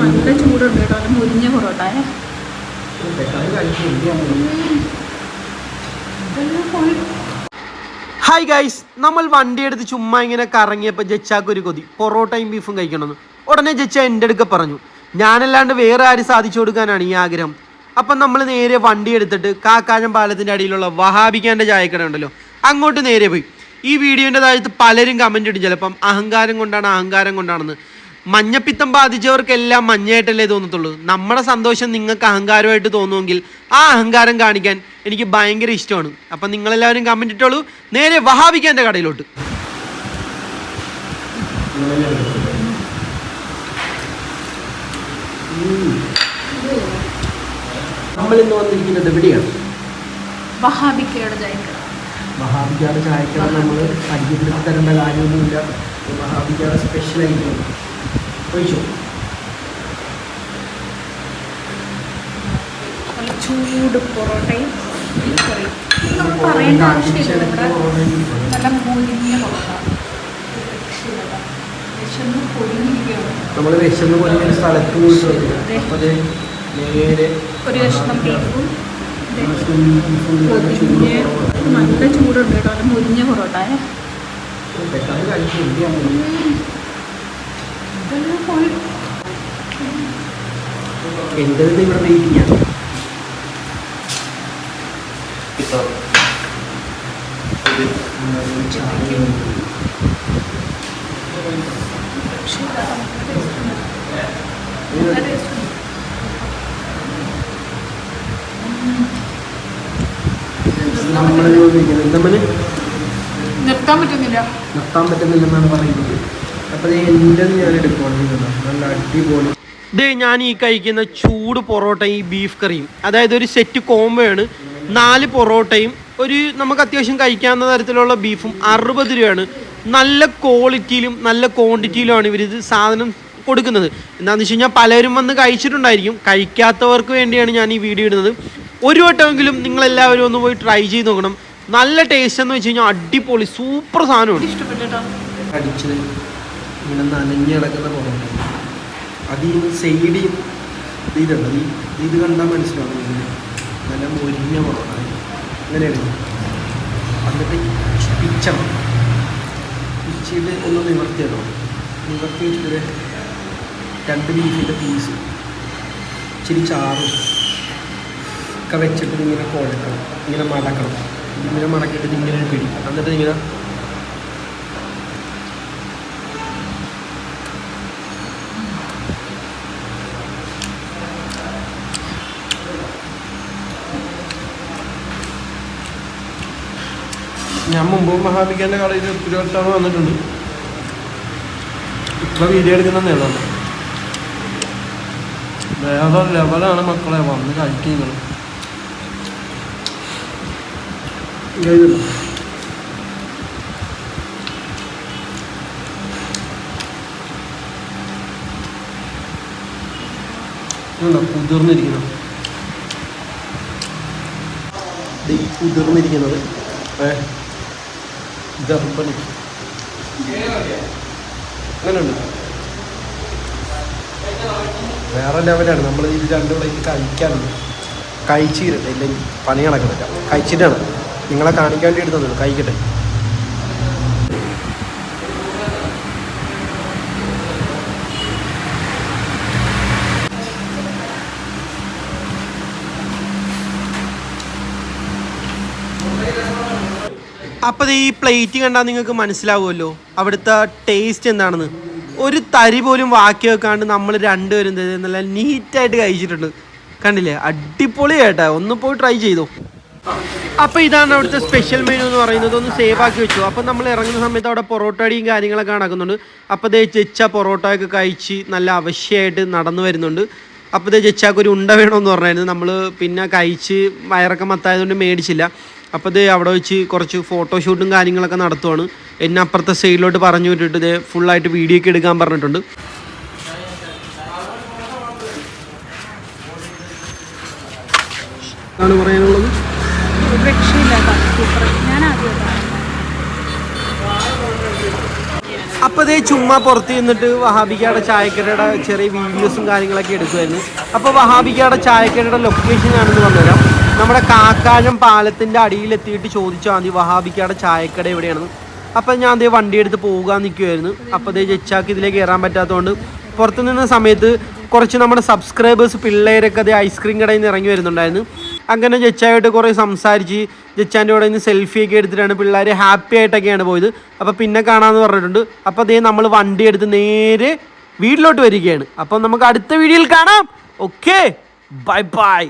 നല്ല ചൂടുണ്ട് കേട്ടോ. അത് മുരിഞ്ഞ പൊറോട്ട ഏ. ഇതെല്ലാം പോയി. ഹായ് ഗൈസ് നമ്മൾ വണ്ടി എടുത്ത് ചുമ്മാ ഇങ്ങനെ കറങ്ങിയപ്പോൾ ജച്ചാക്ക് ഒരു കൊതി. പൊറോട്ടയും ബീഫും കഴിക്കണമെന്ന്. ഉടനെ ജച്ച എന്റെ അടുക്ക പറഞ്ഞു ഞാനല്ലാണ്ട് വേറെ ആര് സാധിച്ചു കൊടുക്കാനാണ് ഈ ആഗ്രഹം? അപ്പം നമ്മൾ നേരെ വണ്ടി എടുത്തിട്ട് കാക്കാഴം പാലത്തിന്റെ അടിയിലുള്ള വഹാബിക്കാന്റെ ചായക്കട ഉണ്ടല്ലോ അങ്ങോട്ട് നേരെ പോയി. ഈ വീഡിയോന്റെ താഴത്ത് പലരും കമന്റ് ഇടും. ചിലപ്പം അഹങ്കാരം കൊണ്ടാണ് അഹങ്കാരം കൊണ്ടാണെന്ന്. മഞ്ഞപ്പിത്തം ബാധിച്ചവർക്കെല്ലാം മഞ്ഞയായിട്ടല്ലേ തോന്നത്തുള്ളൂ. നമ്മുടെ സന്തോഷം നിങ്ങൾക്ക് അഹങ്കാരമായിട്ട് തോന്നുമെങ്കിൽ ആ അഹങ്കാരം കാണിക്കാൻ എനിക്ക് ഭയങ്കര ഇഷ്ടമാണ്. അപ്പം നിങ്ങളെല്ലാവരും കമന്റ് ഇട്ടോളൂ. നേരെ വഹാബിക്കാന്റെ കടയിലോട്ട്. നമ്മൾ ഇന്ന് വന്നിരിക്കുന്നത് എവിടെയാണ്? വഹാബിക്കയുടെ ചായക്കട. മഹാബിക്കാട് ചായക്കട നമ്മൾ പരിചയപ്പെടുത്തി തരേണ്ട കാര്യമൊന്നുമില്ല. മഹാബിക്കാട് സ്പെഷ്യൽ ആയിട്ട് ഒഴിച്ചോ ചൂട് പൊറോട്ടയും ഇത് നമ്മൾ പറയേണ്ട ആവശ്യമില്ല. നമ്മുടെ നല്ല മുരിഞ്ഞ പൊറോട്ട. വിശന്ന് പൊരിഞ്ഞിരിക്കുകയാണ്. നമ്മൾ വിശന്ന് ഒരു സ്ഥലത്ത് പോയിട്ട് നേരെ ഒരു കഷ്ണം ബീഫും നല്ല പൊരിഞ്ഞ് ചൂടുണ്ട് കേട്ടോ. മുരിഞ്ഞ പൊറോട്ട ഏ. പെട്ടെന്ന് കഴിച്ച് എന്തിയാ മതി. ഇതെല്ലാം പോയി. എന്റെ ഇവിടെ വെയിറ്റ് ചെയ്യാം രക്ഷയില്ല. നല്ല taste ഉണ്ട്. നമ്മൾ നമ്മൾ നിർത്താൻ പറ്റുന്നില്ല നിർത്താൻ പറ്റുന്നില്ലെന്നാണ് പറയുന്നത് അപ്പോൾ എന്റെ ഞാൻ നല്ല അടിപൊളി. ഇത് ഞാൻ ഈ കഴിക്കുന്ന ചൂട് പൊറോട്ട ഈ ബീഫ് കറിയും അതായത് ഒരു സെറ്റ് കോംബോയാണ് നാല് പൊറോട്ടയും ഒരു നമുക്ക് അത്യാവശ്യം കഴിക്കാവുന്ന തരത്തിലുള്ള ബീഫും അറുപത് രൂപയാണ്. നല്ല ക്വാളിറ്റിയിലും നല്ല ക്വാണ്ടിറ്റിയിലുമാണ് ഇവരിത് സാധനം കൊടുക്കുന്നത്. എന്താണെന്ന് വെച്ച് കഴിഞ്ഞാൽ പലരും വന്ന് കഴിച്ചിട്ടുണ്ടായിരിക്കും. കഴിക്കാത്തവർക്ക് വേണ്ടിയാണ് ഞാൻ ഈ വീഡിയോ ഇടുന്നത്. ഒരു വട്ടമെങ്കിലും നിങ്ങളെല്ലാവരും ഒന്ന് പോയി ട്രൈ ചെയ്ത് നോക്കണം. നല്ല ടേസ്റ്റ് എന്ന് വെച്ച് കഴിഞ്ഞാൽ അടിപൊളി സൂപ്പർ സാധനമാണ്. ഇഷ്ടപ്പെട്ടിട്ടാണ് ഇങ്ങനെ നനഞ്ഞ് കിടക്കുന്ന കുറവുണ്ട് അത് ഈ സൈഡിൽ ഇതുണ്ട്. ഈ ഇത് കണ്ടാൽ മനസ്സിലാവും ഇങ്ങനെ നല്ല മൊരിഞ്ഞ കുറവാണ് അങ്ങനെയാണ് എന്നിട്ട് പിച്ചണം. പിച്ചിട്ട് ഒന്ന് നിവർത്തിയിടണം നിവർത്തി വെച്ചിട്ട് രണ്ട് ബീഫിന്റെ പീസ് ഇച്ചിരി ചാറും ഒക്കെ വെച്ചിട്ട് ഇങ്ങനെ കുഴക്കണം. ഇങ്ങനെ മടക്കണം. ഇങ്ങനെ മടക്കിയിട്ട് ഇങ്ങനെ പിടി. എന്നിട്ട് ഇങ്ങനെ ഞാൻ മുമ്പ് മഹാബിക്കാന്റെ കടയിൽ ഒത്തിരി വർഷമാണ് വന്നിട്ടുണ്ട്. ഇത്ര വീഡിയോ എടുക്കുന്ന നേടാണ് വേറെ ലെവലാണ് മക്കളെ വന്ന് കഴിക്കുന്നത് കുതിർന്നിരിക്കണം കുതിർന്നിരിക്കുന്നത്. ഏ? ദർബണി അങ്ങനെയുണ്ട്. വേറെ ലെവലാണ്. നമ്മൾ ഇത് രണ്ടു പ്ലേറ്റ് കഴിക്കാനുണ്ട് കഴിച്ചിരട്ടെ ഇല്ലെങ്കിൽ പണി നടക്കുന്നില്ല. കഴിച്ചിട്ടാണ്. നിങ്ങളെ കാണിക്കാൻ വേണ്ടി എടുത്തത് കഴിക്കട്ടെ. അപ്പോൾ ഈ പ്ലേറ്റ് കണ്ടാൽ നിങ്ങൾക്ക് മനസ്സിലാവുമല്ലോ. അവിടുത്തെ ടേസ്റ്റ് എന്താണെന്ന്. ഒരു തരി പോലും ബാക്കി വെക്കാണ്ട് നമ്മൾ രണ്ടുപേരും? നല്ല നീറ്റായിട്ട് കഴിച്ചിട്ടുണ്ട്. കണ്ടില്ലേ? അടിപൊളി കേട്ടാ ഒന്ന് പോയി ട്രൈ ചെയ്തോ. അപ്പോൾ ഇതാണ് അവിടുത്തെ സ്പെഷ്യൽ മെനു എന്ന് പറയുന്നത്. ഒന്ന് സേവ് ആക്കി വെച്ചു. അപ്പോൾ നമ്മൾ ഇറങ്ങുന്ന സമയത്ത് അവിടെ പൊറോട്ടടിയും കാര്യങ്ങളൊക്കെ നടക്കുന്നുണ്ട്. അപ്പോൾ ദേ ചെച്ച പൊറോട്ടയൊക്കെ കഴിച്ച് നല്ല അവശ്യമായിട്ട് നടന്നു വരുന്നുണ്ട്. അപ്പോൾ ദേ ചെച്ചാക്ക് ഒരു ഉണ്ട വേണമെന്ന് പറഞ്ഞായിരുന്നു. നമ്മൾ പിന്നെ കഴിച്ച് വയറൊക്കെ മത്തായതുകൊണ്ട് മേടിച്ചില്ല. അപ്പോൾ ഇത് അവിടെ വെച്ച് കുറച്ച് ഫോട്ടോഷൂട്ടും കാര്യങ്ങളൊക്കെ നടത്തുവാണ്. എന്നെ അപ്പുറത്തെ സൈഡിലോട്ട് പറഞ്ഞു വിട്ടിട്ട് ഇത് ഫുള്ളായിട്ട് വീഡിയോ ഒക്കെ എടുക്കാൻ പറഞ്ഞിട്ടുണ്ട്. ആണ് പറയാനുള്ളത്? അപ്പോൾ ദേ ചുമ്മാ പുറത്ത് നിന്നിട്ട് വഹാബിക്കയുടെ ചായക്കടയുടെ ചെറിയ വീഡിയോസും കാര്യങ്ങളൊക്കെ എടുക്കുമായിരുന്നു അപ്പോൾ വഹാബിക്കയുടെ ചായക്കടയുടെ ലൊക്കേഷൻ ആണെന്ന് പറഞ്ഞുതരാം. നമ്മുടെ കാക്കാഴം പാലത്തിന്റെ അടിയിലെത്തിയിട്ട് ചോദിച്ചാൽ മതി വഹാബിക്കയുടെ ചായക്കട എവിടെയാണെന്ന് അപ്പം ഞാൻ അതേ വണ്ടി എടുത്ത് പോകാൻ നിൽക്കുമായിരുന്നു അപ്പോൾ അതേ ജച്ചാക്ക് ഇതിലേക്ക് കയറാൻ പറ്റാത്തതുകൊണ്ട് പുറത്തു നിന്ന സമയത്ത് കുറച്ച് നമ്മുടെ സബ്സ്ക്രൈബേഴ്സ് പിള്ളേരൊക്കെ അതേ ഐസ്ക്രീം കടയിൽ നിന്ന് ഇറങ്ങി വരുന്നുണ്ടായിരുന്നു. അങ്ങനെ ജച്ചായിട്ട് കുറേ സംസാരിച്ച് ജച്ചാന്റെ കൂടെ നിന്ന് സെൽഫിയൊക്കെ എടുത്തിട്ടാണ് പിള്ളേർ ഹാപ്പി ആയിട്ടൊക്കെയാണ് പോയത്. അപ്പോൾ പിന്നെ കാണാമെന്ന് പറഞ്ഞിട്ടുണ്ട്. അപ്പോൾ അതേ നമ്മൾ വണ്ടി എടുത്ത് നേരെ വീട്ടിലോട്ട് വരികയാണ്. അപ്പം നമുക്ക് അടുത്ത വീഡിയോയിൽ കാണാം. Okay bye bye